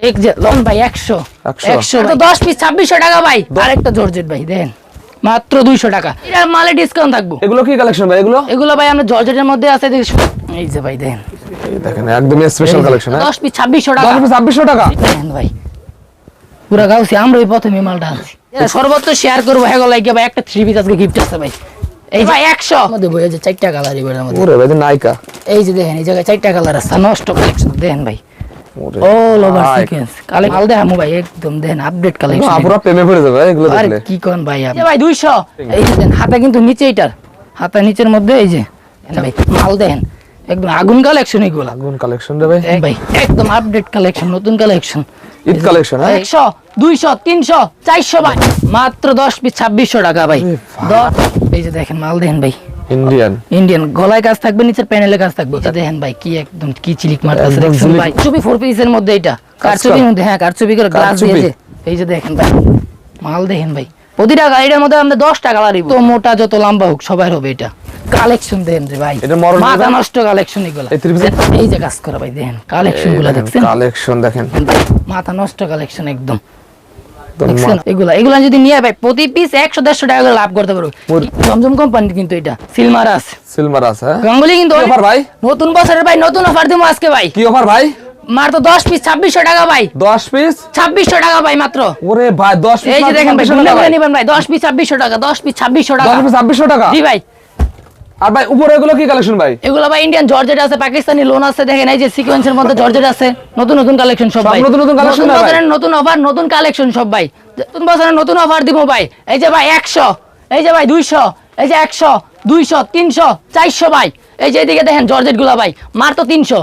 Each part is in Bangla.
এক যে লন ভাই একশো। 100 একশো তো দশ পিস ছাব্বিশশো টাকা ভাই। আরেকটা জর্জেট ভাই দেন। মাত্র দুইশো টাকা। এটার মালে ডিসকাউন্ট থাকব। এগুলো কি কালেকশন ভাই? এগুলো? এগুলো ভাই আমরা জর্জেটের মধ্যে আছে এই যে ভাই দেন। দেখেন একদমই স্পেশাল কালেকশন হ্যাঁ? দশ পিস ছাব্বিশশো টাকা। দশ পিস ছাব্বিশশো টাকা? দেখেন ভাই। পুরা গাউছি আমরা ওই প্রথমে মালটা আনছি। সর্বত্র শেয়ার করব হ্যাঁ লাগে ভাই একটা থ্রি পিস আজকে গিফট আছে ভাই। এই ভাই একশো। মধ্যে বই যে চারটা কালার এবার মধ্যে। ওরে ভাই নাইকা এই যে দেখেন এই জায়গায় চারটা কালার আছে নষ্ট কালেকশন দেখেন ভাই। অল ওভার সিকোয়েন্স কালে মাল দেখামু ভাই একদম আপডেট কালেকশন আপুরা প্রেমে পড়ে যাবে এগুলো আর দেখলে। কি কোন ভাই আপনি? ভাই 200 এই দেন হাতা কিন্তু নিচে এটার হাতা নিচের মধ্যে এই যে। ভাই মাল দেখেন একদম আগুন কালেকশন এগুলা। আগুন কালেকশন রে ভাই। ভাই একদম আপডেট কালেকশন নতুন কালেকশন ঈদ কালেকশন হ্যাঁ? একশো দুইশো তিনশো চারশো ভাই। মাত্র দশ পিস ছাব্বিশশো টাকা ভাই। দশ এই যে দেখেন মাল দেখেন ভাই। ইন্ডিয়ান ইন্ডিয়ান গলায় কাজ থাকবে নিচের প্যানেলে কাজ থাকবে। দেখেন ভাই কি একদম কি চিলিক মারতেছে একদম দেখছেন ভাই? চুপি ফোর পিসের মধ্যে এটা কারচুপির মধ্যে হ্যাঁ কারচুপি করে গ্লাস দিয়েছে। এই যে দেখেন ভাই মাল দেখেন ভাই। প্রতিটা গাড়িটার মধ্যে আমরা দশটা কালার তো মোটা যত লম্বা হোক সবার হবে এটা। কালেকশন দেন রে ভাই। মাথা নষ্ট কালেকশন এগুলো। এই যে কাজ করা ভাই দেখেন কালেকশনগুলো দেখছেন? কালেকশন দেখেন। মাথা নষ্ট কালেকশন একদম। এগুলা এগুলা যদি নিয়ে ভাই প্রতি পিস একশো দেড়শো টাকা করে লাভ করতে পারো জমজম কোম্পানির কিন্তু এটা সিলমার আছে সিলভার আছে হ্যাঁ? গাঙ্গুলি কিন্তু offer ভাই? নতুন বছরের ভাই নতুন অফার দিব আজকে ভাই। কি অফার ভাই? মার তো দশ পিস ছাব্বিশশো টাকা ভাই। দশ পিস ছাব্বিশশো টাকা ভাই মাত্র। ওরে ভাই দশ পিস এই যে দেখেন ভাই নিবেন ভাই দশ পিস ছাব্বিশশো টাকা দশ পিস ছাব্বিশশো টাকা। ছাব্বিশশো টাকা? জি ভাই। আর ভাই উপরে এগুলো কি কালেকশন ভাই? এগুলো ভাই ইন্ডিয়ান জর্জেট আছে পাকিস্তানি লোন আছে দেখেন এই যে সিকোয়েন্সের মধ্যে জর্জেট আছে। নতুন নতুন কালেকশন সব ভাই। নতুন নতুন collection নতুন অফার নতুন কালেকশন সব ভাই। নতুন বছরের নতুন অফার দিব ভাই। এই যে ভাই একশো এই যে ভাই দুইশো এই যে একশো দুইশো তিনশো চারশো ভাই। এই যে এদিকে দেখেন জর্জেটগুলা ভাই মার তো তিনশো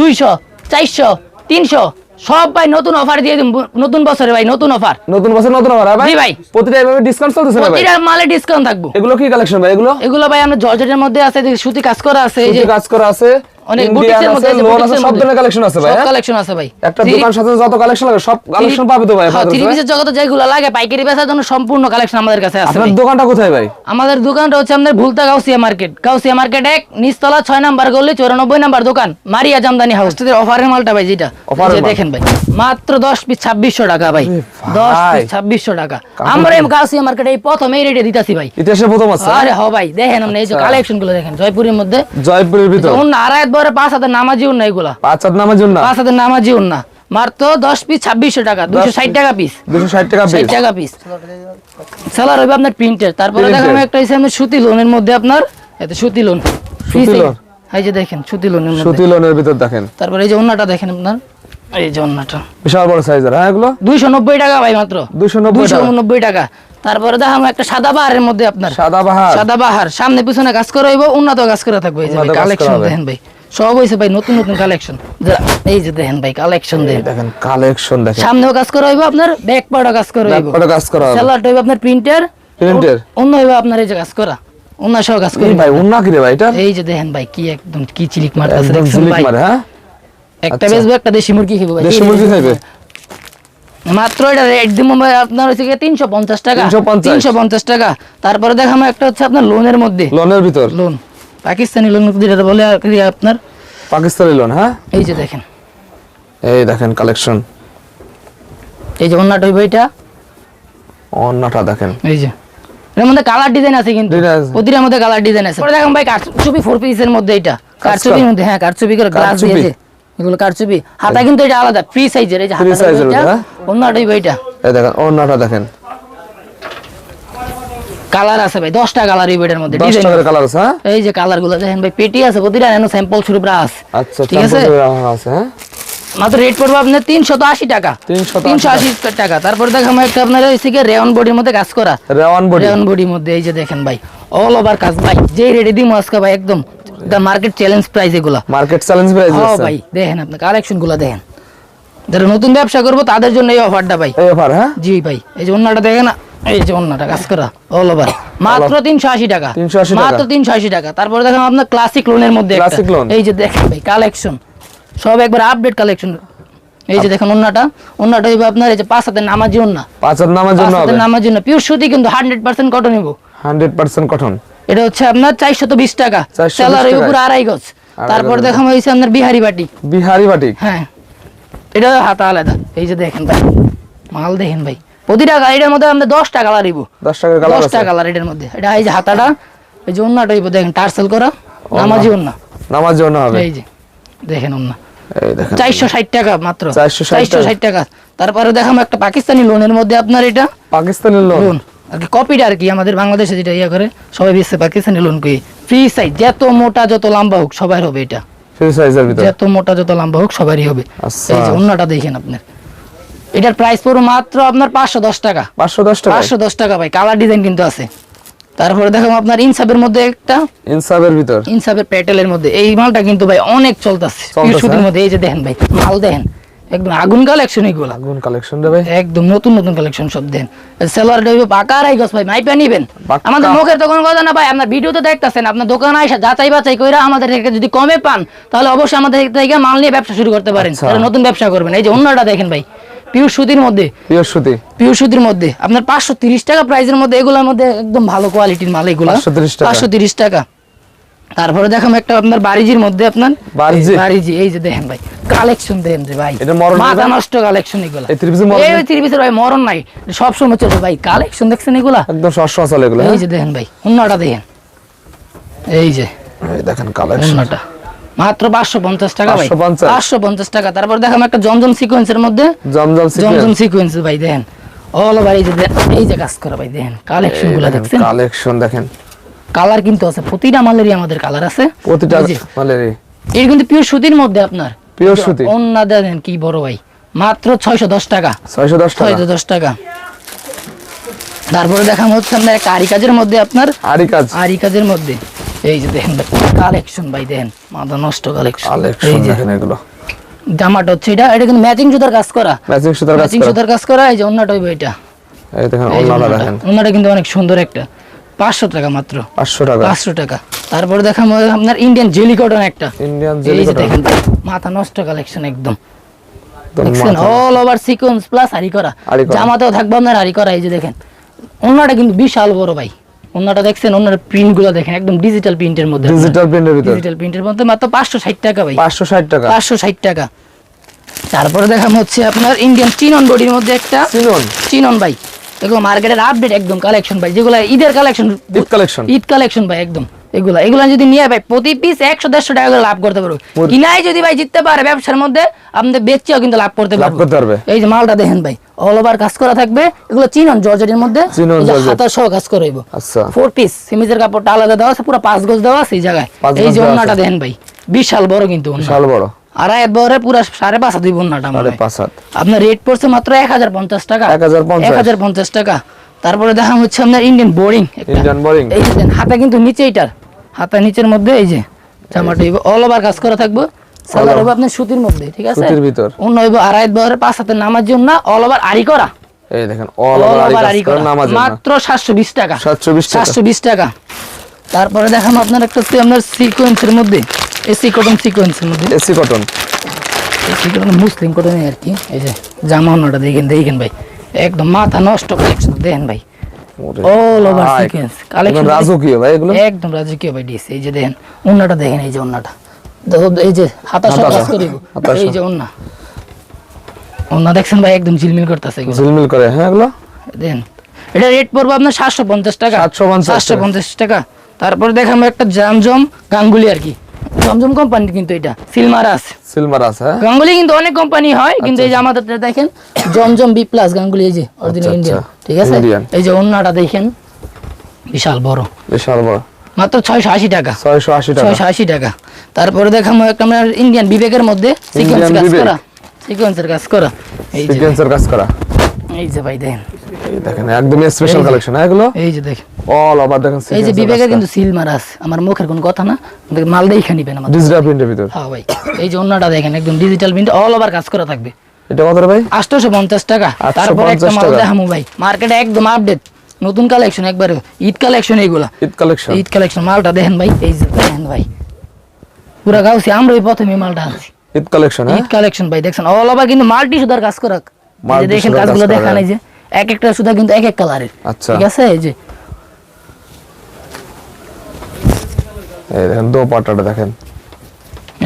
দুইশো চারশো তিনশো। সব ভাই নতুন অফার দিয়ে দিন নতুন বছরে ভাই নতুন অফার নতুন বছর নতুন অফার ভাই জি ভাই। প্রতিটা এভাবে ডিসকাউন্ট চলতেছে ভাই? প্রতিটা মালে ডিসকাউন্ট থাকবে। এগুলো কি কালেকশন ভাই? এগুলো? এগুলো ভাই আমরা জর্জেটের মধ্যে আছে সুতি কাজ করা আছে সুতি কাজ করা আছে। অনেক ইন্ডিয়ান মধ্যে এই যে লোন আছে সব ধরনের কালেকশন আছে ভাই সব হ্যাঁ? কালেকশন আছে ভাই। একটা দোকান সাথে যত কালেকশন লাগে সব কালেকশন পাবে তো ভাই থ্রি পিসের জগতে যেগুলো লাগে পাইকারি বেচার জন্য সম্পূর্ণ কালেকশন আমাদের কাছে আছে আপনার দোকানটা কোথায় ভাই? আমাদের দোকানটা হচ্ছে আমাদের ভুলতা গাউসিয়া মার্কেট গাউসিয়া মার্কেট এক নিচতলা নাম্বার গলি চৌরানব্বই নাম্বার দোকান মারিয়া জামদানি হাউস অফারের মালটা ভাই যেটা। যে দেখেন ভাই মাত্র দশ পিস ছাব্বিশশো টাকা ভাই। দশ ভাই। পিস ছাব্বিশশো টাকা। আমরা এই গাউসিয়া মার্কেটে এই প্রথম এই রেটে দিতাছি ভাই। ইতিহাসে প্রথম আছে আরে হ ভাই দেখেন আপনি এই যে আচ্ছা। কালেকশনগুলো দেখেন জয়পুরের মধ্যে। জয়পুরের ভিতর। অন্য আড়াই বরে পাঁচ হাজার নামাজি উন্না এগুলা। পাঁচ হাত নামের জন্য পাঁচ হাজার নামাজি উন্না মাত্র দশ পিস ছাব্বিশশো টাকা দুশো ষাট টাকা পিস দুশো ষাট টাকা ষাট টাকা পিস সেলার হবে আপনার প্রিন্টের তারপরে। দেখাবো একটা সুতি লোনের মধ্যে আপনার এতে সুতি লোন সুতি? এই যে দেখেন সুতি লোনের মধ্যে। সুতি লোনের ভিতর দেখেন। তারপরে এই যে দেখেন আপনার। এই যে বিশাল বড় সাইজের হ্যাঁ এগুলো? দুইশো নব্বই টাকা ভাই মাত্র। 290 দুইশো টাকা। নব্বই টাকা। তারপরে দেখাবো একটা সাদা বাহারের মধ্যে আপনার। সাদা বাহার। সাদা বাহার। সামনে পিছনে কাজ করে হইব উন্নত কাজ করে থাকবে। এই যে কালেকশন দেখেন ভাই। সব ভাই নতুন নতুন কালেকশন এই যে দেখেন ভাই কালেকশন দেখেন। কালেকশন দেখেন। সামনেও কাজ করা হইব আপনার ব্যাক পার্টও কাজ করা হইব। কাজ করা হবে। হইব আপনার প্রিন্টার Printer? অন্য হইব আপনার এই যে কাজ করা। সহ কাজ করি। ভাই কি রে ভাই এটা? এই যে দেখেন ভাই কি একদম কি চিলিক মারতেছে দেখছেন ভাই? মারে হ্যাঁ? একটা আচ্ছা। একটা দেশি মুরগি খাব ভাই। দেশি মুরগি মাত্র এটা রেট দিব ভাই আপনার হচ্ছে তিনশো পঞ্চাশ টাকা। তিনশো পঞ্চাশ। টাকা। তারপরে দেখাবো একটা হচ্ছে আপনার লোনের মধ্যে। লোনের ভিতর? লোন পাকিস্তানি লোন যেটা বলে আর কি আপনার? পাকিস্তানি লোন হ্যাঁ? এই যে দেখেন। এই দেখেন কালেকশন এই যে অন্যটা হইব এটা অন্যটা দেখেন। এই যে। এর মধ্যে কালার ডিজাইন আছে কিন্তু। প্রতিটার মধ্যে কালার ডিজাইন আছে। পরে দেখেন ভাই কারচুপি ফোর পিসের মধ্যে এটা কারচুপির মধ্যে হ্যাঁ কারচুপি করে গ্লাস কারচুপি। দিয়েছে। এগুলো কারচুপি। হাতা কিন্তু এটা আলাদা ফ্রি সাইজের এই যে হাতা ওটা, হ্যাঁ? অন্যটাই ভাই এটা এই দেখেন অন্যটা দেখেন। কালার আছে ভাই দশটা কালার এই বেডের মধ্যে দশ ডিজাইন টাকার কালার আছে হ্যাঁ? এই যে কালারগুলো দেখেন ভাই পেটি আছে প্রতিটা এনো স্যাম্পল স্বরূপ আছে। আচ্ছা ঠিক আছে? আছে হ্যাঁ? মাত্র রেট পড়বে আপনার তিনশত আশি টাকা। 380 তিনশো আশি টাকা। তারপর দেখাবো একটা আপনার হচ্ছে কি রেওয়ান বডির মধ্যে কাজ করা। রেওয়ান বডি রেওয়ান বডির মধ্যে এই যে দেখেন ভাই অল ওভার কাজ। ভাই যেই রেডি দিমো আজকে ভাই একদম দ্য মার্কেট চ্যালেঞ্জ প্রাইস এগুলা। মার্কেট চ্যালেঞ্জ প্রাইস হ্যাঁ আছে ভাই দেখেন আপনি কালেকশনগুলা দেখেন। যারা নতুন ব্যবসা করব তাদের জন্য এই অফারটা ভাই। এই অফার হ্যাঁ? জি ভাই এই যে অন্যটা দেখেন না এই যে অন্যটা কাজ করা অল ওভার মাত্র তিনশো আশি টাকা। 380 টাকা। মাত্র তিনশো আশি টাকা। তারপরে দেখেন আপনার ক্লাসিক লোনের মধ্যে এই যে দেখেন ভাই কালেকশন সব একবার আপডেট কালেকশন এই যে দেখেন অন্যটা। অন্যটা হইবে আপনার এই যে পাঁচ হাতের নামাজি অন্য। পাঁচ হবে। হাতের পিওর সুতি কিন্তু হান্ড্রেড পার্সেন্ট কটন নিবো কটন এটা হচ্ছে আপনার চারশত বিশ টাকা। 420 সেলার। উপর আড়াই গজ। তারপর হয়েছে আপনার বিহারি বাটি। বিহারি বাটিক হ্যাঁ। এটা হাতা আলাদা। এই যে দেখেন ভাই। মাল দেখেন ভাই। প্রতিটা গাড়িটার মধ্যে আমরা দশটা কালার দিব দশ টাকার কালার দশটা কালার এটার মধ্যে। এটা এই যে হাতাটা এই যে অন্যটা দেখেন টার্সেল করা নামাজি অন্য নামার জন্য হবে। এই যে দেখেন অন্য চারশো ষাট টাকা মাত্র। চারশো ষাট টাকা। তারপরে দেখাম একটা পাকিস্তানি লোনের মধ্যে আপনার এটা। লোন আর কি কপিটা আর কি আমাদের বাংলাদেশে যেটা ইয়ে করে সবাই পাকিস্তানি লোন কই ফ্রি সাইজ যত মোটা যত লম্বা হোক সবার হবে এটা। ফ্রি সাইজের ভিতরে? যত মোটা যত লম্বা হোক সবারই হবে। আচ্ছা। এই যে অন্যটা দেখেন আপনার। এটার প্রাইস পড়ো মাত্র আপনার পাঁচশো দশ টাকা। পাঁচশো দশ টাকা পাঁচশো দশ টাকা ভাই কালার ডিজাইন কিন্তু আছে। তারপরে দেখো আপনার ইনসাবের মধ্যে একটা ইনসাবের ভিতর? ইনসাবের প্যাটেলের মধ্যে। এই মালটা কিন্তু ভাই অনেক চলতেছে। সুতির হ্যাঁ? মধ্যে এই যে দেখেন ভাই মাল দেখেন একদম আগুন কালেকশন এগুলা। আগুন কালেকশন রে ভাই। একদম নতুন নতুন কালেকশন সব দেন সেলার ডেবে পাকা রাই গছ ভাই মাইপা নিবেন। আমাদের মুখের তো কোনো কথা না ভাই আপনার ভিডিও তো দেখতেছেন আপনার দোকানে এসে যাচাই বাছাই কইরা আমাদের থেকে যদি কমে পান তাহলে অবশ্যই আমাদের থেকে মাল নিয়ে ব্যবসা শুরু করতে পারেন। আচ্ছা। এটা নতুন ব্যবসা করবেন এই যে অন্যটা দেখেন ভাই। পিওর সুতির মধ্যে। পিওর সুতি পিওর সুতির মধ্যে। আপনার পাঁচশো তিরিশ টাকা প্রাইসের মধ্যে এগুলোর মধ্যে একদম ভালো কোয়ালিটির মাল এগুলো। 530 টাকা। পাঁচশো তিরিশ টাকা। তারপরে দেখাম একটা আপনার বাড়িজির মধ্যে আপনার? এই বাড়িজি এই যে দেখেন ভাই কালেকশন দেখেন যে ভাই। এটা মরণ মাথা নষ্ট কালেকশন এগুলো। এই ত্রিপিসের মরণ এই নেই? ত্রিপিসের ভাই মরণ নাই। সব সময় চলবে ভাই কালেকশন দেখছেন এগুলা? একদম সস্তা চলে এগুলো এই হ্যাঁ? যে দেখেন ভাই অন্যটা দেখেন। এই যে। এই দেখেন কালেকশন অন্যটা মাত্র পাঁচশো পঞ্চাশ টাকা ভাই। 550 পাঁচশো পঞ্চাশ টাকা। তারপর দেখাম একটা জমজম সিকোয়েন্সের মধ্যে। জমজম জমজম সিকোয়েন্স ভাই দেখেন। অল ওভার এই যে এই যে কাজ করা ভাই দেখেন। কালেকশনগুলো দেখছেন? কালেকশন দেখেন। কালার কিন্তু আছে প্রতিটা মালেরই আমাদের কালার আছে। প্রতিটা মালেরই। এর কিন্তু পিওর সুতির মধ্যে আপনার। Pure সুতি। অন্য দেন কি বড় ভাই। মাত্র ছয়শো দশ টাকা। ছয়শো দশ টাকা। ছয়শো দশ টাকা। তারপরে দেখানো হচ্ছে আপনার আরি কাজের মধ্যে আপনার আরই কাজ। আরি কাজের মধ্যে। এই যে দেখেন কালেকশন ভাই দেখেন মাথা নষ্ট কালেকশন কালেকশন এই যে এগুলো। জামাটা হচ্ছে এটা এটা কিন্তু ম্যাচিং জুতার কাজ করা। ম্যাচিং সুতার কাজ ম্যাচিং করা। কাজ করা এই যে অন্যটা হইবে এটা। এই দেখেন অন্যটা দেখেন। ওন্নাটা কিন্তু অনেক সুন্দর একটা। পাঁচশো টাকা মাত্র। পাঁচশো টাকা। পাঁচশো টাকা। তারপরে দেখাম আপনার ইন্ডিয়ান জেলি কটন একটা। ইন্ডিয়ান জেলি দেখেন মাথা নষ্ট কালেকশন একদম। দেখছেন? অল ওভার সিকোয়েন্স প্লাস হারি আরি করা। জামাতেও থাকবে আপনার হারি করা এই যে দেখেন। অন্যটা কিন্তু বিশাল বড় ভাই। অন্যটা দেখছেন অন্যের প্রিন্টগুলো দেখেন একদম ডিজিটাল প্রিন্টের মধ্যে। ডিজিটাল প্রিন্টের ভিতর। ডিজিটাল প্রিন্টের মধ্যে মাত্র পাঁচশো ষাট টাকা ভাই। পাঁচশো ষাট টাকা। পাঁচশো ষাট টাকা। তারপরে দেখাম হচ্ছে আপনার ইন্ডিয়ান চিনন বডির মধ্যে একটা। চিনুন চিনন ভাই। এগুলো মার্কেটের আপডেট একদম কালেকশন ভাই। যেগুলো ঈদের collection Eid collection Eid collection ভাই একদম। এগুলা এগুলা যদি নিয়ে ভাই প্রতি পিস একশো দেড়শো টাকা করে লাভ করতে পারব। বুঝ- কিনাই যদি ভাই জিততে পারে ব্যবসার মধ্যে আপনাদের বেচছেও কিন্তু লাভ করতে লাভ করতে পারবে। এই যে মালটা দেখেন ভাই। অল ওভার কাজ করা থাকবে। এগুলো চিনন জর্জেটের মধ্যে। হাতার সহ কাজ করাইবো আচ্ছা। ফোর পিস সিমিজের কাপড়টা আলাদা দেওয়া আছে পুরো পাঁচ গজ দেওয়া আছে এই জায়গায়। এই যে ওন্নাটা দেখেন ভাই বিশাল বড় কিন্তু বিশাল বড়। আড়াই বরে পুরো সাড়ে পাঁচ হাত দিব ওন্নাটা আমার সাড়ে ভাই। পাঁচ হাত। আপনার রেট পড়ছে মাত্র এক হাজার পঞ্চাশ টাকা। এক হাজার পঞ্চাশ। টাকা। তারপরে দেখা হচ্ছে আপনার ইন্ডিয়ান বোরিং ইন্ডিয়ান বোরিং এই হাতা কিন্তু নিচে এটার হাতা নিচের মধ্যে এই যে জামাটা অল ওভার কাজ করা থাকব। সালোয়ার হবে আপনার সুতির মধ্যে ঠিক আছে? সুতির ভিতর। অন্য আড়াই বহরের পাঁচ হাতের নামার জন্য অল ওভার আরি করা। এই দেখেন অল ওভার কাজ করা নামাজ মাত্র সাতশো বিশ টাকা। 720 টাকা। সাতশো বিশ টাকা। তারপরে দেখাম আপনার একটা হচ্ছে আপনার সিকোয়েন্সের মধ্যে এসি কটন সিকোয়েন্সের মধ্যে। AC cotton AC cotton muslin কটনে আর কি। এই যে জামা অন্যটা দেখেন দেখেন ভাই। একদম মাথা নষ্ট কালেকশন দেখেন ভাই। অল ওভার সিকোয়েন্স কালেকশন রাজকীয় ভাই এগুলো? একদম রাজকীয় ভাই ডিস এই যে দেখেন অন্যটা দেখেন এই যে দেখো এই যে হাতা কাজ সহ। এই যে ওন্না ওন্না দেখছেন ভাই একদম ঝিলমিল করতেছে ঝিলমিল করে হ্যাঁ এগুলো? দেন। এটা রেট পড়বে আপনার সাতশো পঞ্চাশ টাকা। সাতশো পঞ্চাশ টাকা। তারপরে দেখাম একটা জামজম গাঙ্গুলি আর কি। জমজম কোম্পানি কিন্তু এটা। সিলমারা আছে। সিলভার আছে হ্যাঁ? গাঙ্গুলি কিন্তু অনেক কোম্পানি হয় কিন্তু এই যে আমাদের দেখেন জমজম বি প্লাস গাঙ্গুলি এই যে অরিজিনাল আচ্ছা, ইন্ডিয়ান আচ্ছা। ঠিক আছে? এই যে অন্যটা দেখেন বিশাল বড়। বিশাল বড়। মাত্র ছয়শো আশি টাকা। ছয়শো আশি টাকা। ছয়শো আশি টাকা। তারপরে দেখাম একটা আমরা ইন্ডিয়ান বিবেকের মধ্যে সিকোয়েন্স কাজ করা। সিকোয়েন্সের কাজ করা। এই সিকোয়েন্সের কাজ করা। এই যে ভাই দেখেন। দেখেন একদম স্পেশাল কালেকশন হ্যাঁ এগুলো? এই যে দেখেন। অল ওভার দেখেন এই যে বিবেকের কিন্তু সিল মারা আছে। আমার মুখের কোনো কথা না। মাল দেখে নিবেন ডিজিটাল প্রিন্টের ভিতর। হ্যাঁ ভাই। এই যে অন্যটা দেখেন একদম ডিজিটাল প্রিন্ট অল ওভার কাজ করা থাকবে। এটা কত ভাই? আটশোশো পঞ্চাশ টাকা। 850 তারপরে একটা মাল। দেখামু ভাই। মার্কেটে একদম আপডেট নতুন কালেকশন একবারে ঈদ কালেকশন এইগুলা। ঈদ কালেকশন ঈদ কালেকশন মালটা দেখেন ভাই এই যে দেখেন ভাই। পুরা গাউছি আমরা ওই প্রথমে মালটা আনছি। ঈদ কালেকশন হ্যাঁ? ঈদ কালেকশন ভাই দেখছেন? অল ওভার কিন্তু মাল্টি সুদার কাজ করাক এই যে দেখেন কাজগুলো হ্যাঁ। এই যে। এক একটা সুদা কিন্তু এক এক কালারের আচ্ছা। ঠিক আছে? এই যে। এই দেখেন দোপাট্টাটা দেখেন।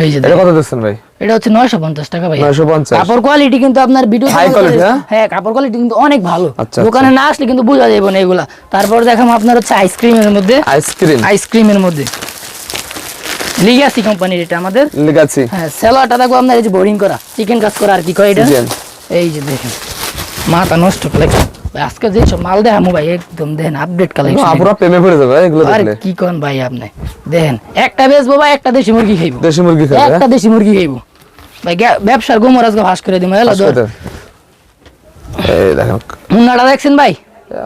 এই যে এটা কত দিচ্ছেন ভাই? এটা হচ্ছে নয়শো পঞ্চাশ টাকা ভাই 950 কাপড় কোয়ালিটি কিন্তু আপনার ভিডিও High quality, হ্যাঁ? হ্যাঁ? কাপড় কোয়ালিটি কিন্তু অনেক ভালো। আচ্ছা, দোকানে না আসলে কিন্তু বোঝা যাবে না এগুলা। তারপর দেখাম আপনার হচ্ছে আইসক্রিমের মধ্যে। আইসক্রিম আইসক্রিমের মধ্যে। লিগাসি কোম্পানির এটা আমাদের। লিগাছি হ্যাঁ দেখো আপনার এই যে বোরিং করা। চিকেন কাজ করা আর কি কয় এটা? এই যে দেখেন। মাথা নষ্ট আজকে যে সব মাল দেখামু ভাই একদম দেখেন আপডেট কালেকশন আপুরা প্রেমে পড়ে যাবে এগুলো দেখলে। কি কোন ভাই আপনি? দেখেন একটা বেচবো ভাই একটা দেশি মুরগি খাইবো। দেশি মুরগি খাবে একটা দেশি মুরগি খাইবো। ভাই ব্যবসার গোমর আজকে ভাস করে হ্যাঁ? এই দেখেন। মুন্নাটা দেখছেন ভাই?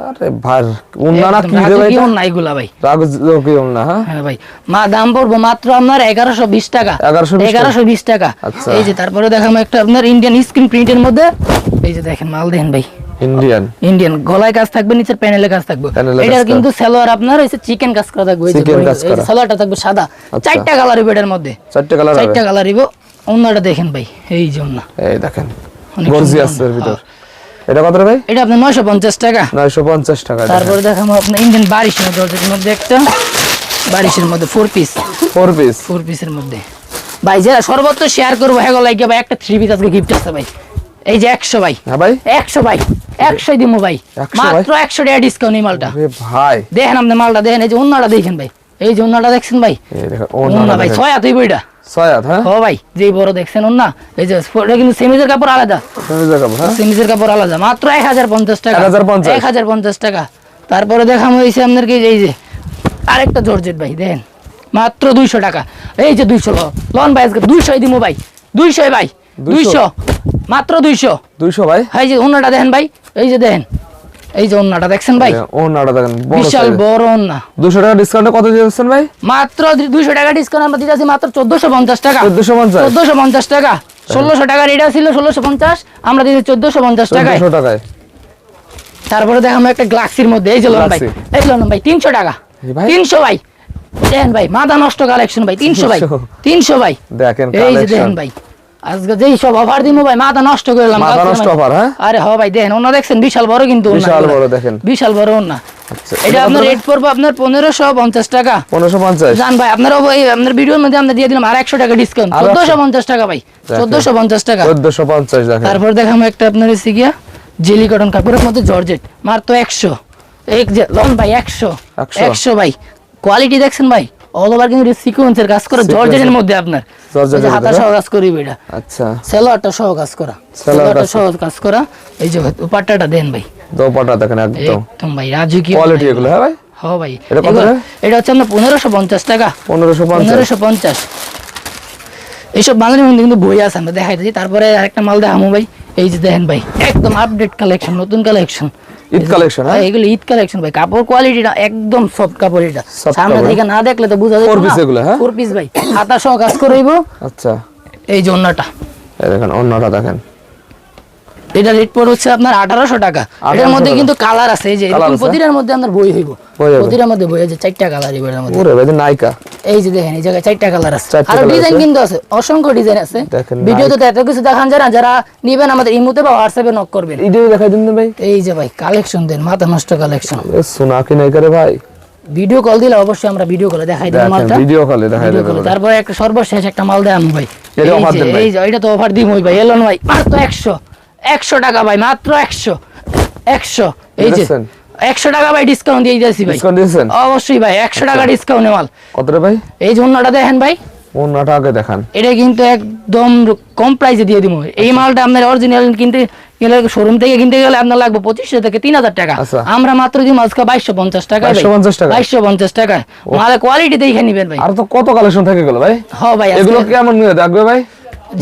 আরে ভাই উন্না কি রে ভাই কি এগুলা ভাই? রাগ কি উন্না হ্যাঁ? হ্যাঁ ভাই মা দাম পড়ব মাত্র আপনার এগারোশো বিশ টাকা। 1120 টাকা? বিশ টাকা। আচ্ছা। এই যে তারপরে দেখাবো একটা আপনার ইন্ডিয়ান স্ক্রিন প্রিন্টের মধ্যে। এই যে দেখেন মাল দেখেন ভাই। ইন্ডিয়ান ইন্ডিয়ান গলায় কাজ থাকবে নিচের প্যানেলে কাজ থাকবে। করা। কিন্তু সালোয়ার আপনার হচ্ছে চিকেন কাজ করা থাকবে কাজ করা। সালোয়ারটা থাকবে সাদা। আচ্ছা। চারটা কালার হবে এটার মধ্যে। চারটে কালার চারটা কালার অন্যটা দেখেন ভাই এই যে অন্য। এই দেখেন গর্জিয়াস এর ভিতর। এটা কত ভাই? এটা আপনার নয়শো পঞ্চাশ টাকা। 950 টাকা তারপরে দেখাবো আপনার ইন্ডিয়ান বারিশের মধ্যে একটা বারিশের মধ্যে four piece four piece four পিসের মধ্যে। ভাই যারা সর্বোচ্চ শেয়ার করব হ্যাঁ লাগে ভাই একটা থ্রি পিস আজকে গিফট আছে ভাই। এই যে একশো ভাই। হ্যাঁ ভাই। একশো ভাই। একশোই দিমু ভাই। মাত্র একশো টাকা ডিসকাউন্ট এই মালটা। ভাই। দেখেন আপনি মালটা দেখেন এই যে অন্যটা দেখেন ভাই। এই যে অন্যটা দেখছেন ভাই? ভাই ছয় বইটা ছয় হাত হ্যাঁ? ও ভাই যেই বড় দেখছেন অন্য এই যে এটা কিন্তু সেমিজের কাপড় আলাদা। তুমি দেখাবো হ্যাঁ? সেমিজের কাপড় আলাদা। মাত্র এক হাজার পঞ্চাশ টাকা। 1050 এক হাজার পঞ্চাশ টাকা। তারপরে দেখামো হয়েছে আপনার কি এই যে আরেকটা জর্জেট ভাই দেখেন। মাত্র দুইশো টাকা। এই যে দুইশো লন ভাই আজকে দুইশোই দিমু ভাই। দুইশোই ভাই। দুইশো। মাত্র দুইশো। 200 ভাই? এই যে অন্যটা দেখেন ভাই এই যে দেখেন এই যে অন্যটা দেখছেন ভাই? ওন্নাটা দেখেন বিশাল বড় অন্যা 200 টাকা ডিসকাউন্টে কত দিয়েছেন ভাই? মাত্র দুইশো টাকা ডিসকাউন্ট আমরা দিতেছি মাত্র চোদ্দশো পঞ্চাশ টাকা। 1450 চোদ্দশো পঞ্চাশ টাকা। ষোলোশো টাকার এটা ছিল ষোলোশো পঞ্চাশ আমরা দিচ্ছি চোদ্দশো পঞ্চাশ টাকায়। 1400 টাকায়। তারপরে দেখাবো একটা গ্লাক্সির মধ্যে এই যে লোন ভাই। এই লোন ভাই তিনশো টাকা। তিনশো ভাই। দেন ভাই মাদা নষ্ট কালেকশন ভাই তিনশো ভাই। 300 তিনশো ভাই। দেখেন এই যে দেখেন ভাই। আজকে যেই সব অফার দিব ভাই মাথা নষ্ট করলাম মাথা নষ্ট offer, হ্যাঁ? আরে হ ভাই দেখেন ওনা দেখছেন বিশাল বড় কিন্তু বিশাল বড় দেখেন। বিশাল বড় ওনা আচ্ছা, এটা আপনার রেট পড়ব আপনার পনেরোশো পঞ্চাশ টাকা। 1550 জান ভাই আপনার ওই আপনার ভিডিওর মধ্যে আমরা দিয়ে দিলাম আর একশো টাকা ডিসকাউন্ট চোদ্দশো পঞ্চাশ টাকা ভাই চোদ্দশো পঞ্চাশ টাকা। 1450 দেখেন। তারপর দেখাবো একটা আপনার হচ্ছে গিয়া জেলি কটন কাপড়ের মধ্যে জর্জেট মাত্র একশো। এক লন ভাই একশো। 100 একশো ভাই। কোয়ালিটি দেখছেন ভাই? অল ওভার কিন্তু সিকোয়েন্সের কাজ করা জর্জেটের মধ্যে আপনার। হাতা সহ কাজ করিবে এটা। আচ্ছা। সেলোয়ারটা সহ কাজ করা। সেলোয়ারটা সহ কাজ করা। এই যে পাট্টাটা দেন ভাই। দেখেন একদম। একদম ভাই রাজু কি কোয়ালিটি এগুলো হ্যাঁ ভাই? হ ভাই। এটা হচ্ছে আপনার পনেরোশো পঞ্চাশ টাকা। 1550 পনেরোশো পঞ্চাশ। এইসব মালের মধ্যে কিন্তু বই আছে আমরা দেখাইতেছি তারপরে আরেকটা মাল দেখামো ভাই। এই যে দেখেন ভাই একদম আপডেট কালেকশন নতুন কালেকশন ঈদ collection, হ্যাঁ? এগুলো ঈদ কালেকশন ভাই কাপড় কোয়ালিটিটা একদম সফট কাপড় এটা। সামনে থেকে না দেখলে তো বোঝা এগুলো, হ্যাঁ? ফোর পিস ভাই হাতা সহ কাজ করাইব আচ্ছা। এই যে অন্যটা। এই দেখেন অন্যটা দেখেন। এটা রেট পড়ে হচ্ছে আপনার আঠারোশো টাকা। এটার মধ্যে কিন্তু কালার আছে এই যে এরকম প্রতিটার মধ্যে আপনার বই হইব। প্রতিটার মধ্যে বই আছে চারটা কালার এবার মধ্যে। ওরে ভাই নাইকা এই যে দেখেন এই জায়গায় চারটা কালার আছে। আর ডিজাইন কিন্তু আছে অসংখ্য ডিজাইন আছে। ভিডিওতে এত কিছু দেখান না যারা নিবেন আমাদের ইমুতে বা হোয়াটসঅ্যাপে নক করবেন। ইডিও দেখাই দিন ভাই। এই যে ভাই কালেকশন দেন মাথা নষ্ট কালেকশন সোনা কি নাইকা রে ভাই। ভিডিও কল দিলে অবশ্যই আমরা ভিডিও কলে দেখাই দেব মালটা। ভিডিও কলে দেখাই ভিডিও দেবে তারপরে একটা সর্বশেষ একটা মাল দেয় আমি ভাই। এটা যে, দেন ভাই। এই যে এটা তো অফার দিই ভাই। এলন ভাই মাত্র একশো একশো টাকা ভাই মাত্র একশো একশো। এই যে বুঝেছেন? একশো টাকা ভাই ডিসকাউন্ট দিয়ে দিয়েছি ভাই। ডিসকাউন্ট দিয়েছেন? অবশ্যই ভাই একশো টাকা ডিসকাউন্ট মাল। কত রে ভাই? এই অন্যটা দেখেন ভাই। আগে দেখান। এটা কিন্তু একদম কম প্রাইসে দিয়ে দিব। এই মালটা আপনার অরিজিনাল কিনতে গেলে শোরুম থেকে কিনতে গেলে আপনার লাগবে পঁচিশশো থেকে তিন হাজার টাকা। আচ্ছা। আমরা মাত্র দিব আজকে বাইশশো পঞ্চাশ টাকা 2250 টাকায়? বাইশশো পঞ্চাশ টাকায়। মালে কোয়ালিটি দেখে নিবেন ভাই। আর তো কত কালেকশন থাকে গেল ভাই? হ ভাই এগুলো কেমন দেখবে ভাই?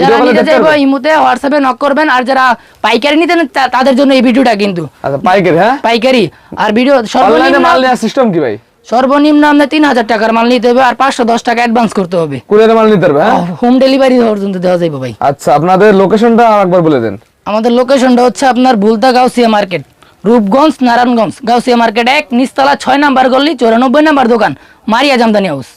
যারা ভিডিও কলে নিতে দেখতে চাইব পারবে? ইমুতে হোয়াটসঅ্যাপে নক করবেন আর যারা পাইকারি নিতে তাদের জন্য এই ভিডিওটা কিন্তু। আচ্ছা পাইকারি হ্যাঁ? পাইকারি। আর ভিডিও সর্বনিম্ন মাল নেওয়ার সিস্টেম কি ভাই? সর্বনিম্ন আপনার তিন হাজার টাকার মাল নিতে হবে আর পাঁচশো দশ টাকা অ্যাডভান্স করতে হবে। কুরিয়ারে মাল নিতে পারবে হ্যাঁ? হোম ডেলিভারি পর্যন্ত দেওয়া যাবে ভাই। আচ্ছা আপনাদের লোকেশনটা আরেকবার বলে দেন। আমাদের লোকেশনটা হচ্ছে আপনার বুলতা গাউসিয়া মার্কেট রূপগঞ্জ নারায়ণগঞ্জ। গাউসিয়া মার্কেট এক নিচতলা ছয় নাম্বার গল্লি চৌরানব্বই নাম্বার দোকান মারিয়া জামদানি হাউস